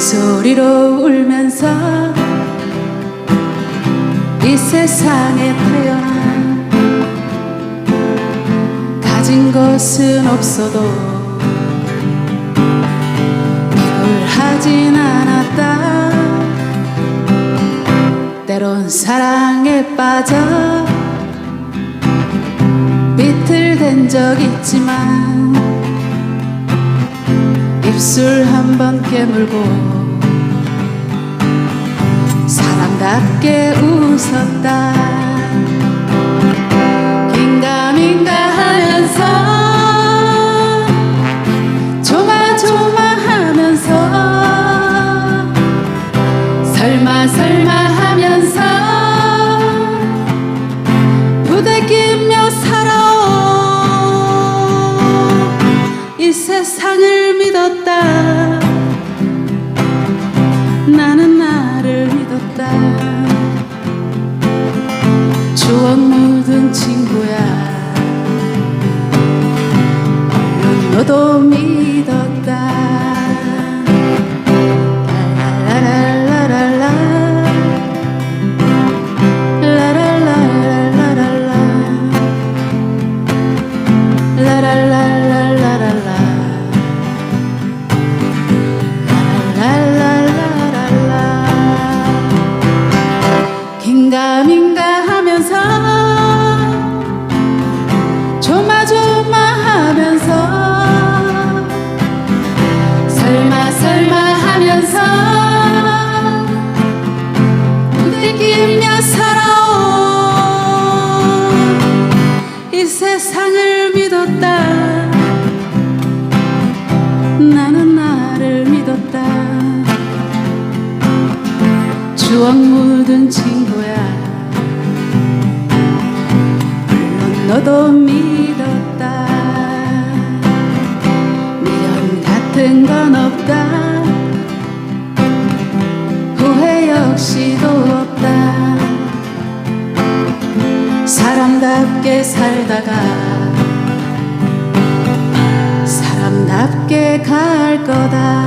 소리로 울면서 이 세상에 태어나 가진 것은 없어도 비굴하진 않았다. 때론 사랑에 빠져 비틀댄 적 있지만 입술 한 번 깨물고 사람답게 웃었다. 긴가민가 하면서 조마조마 하면서 설마 설마 하면서 부대끼 세상을 믿었다 부대끼며 살아온 이 세상을 믿었다. 나는 나를 믿었다. 추억 묻은 친구야. 물론 너도 믿었다. 미련 같은 건 없다. 후회 역시도 사람답게 살다가 사람답게 갈 거다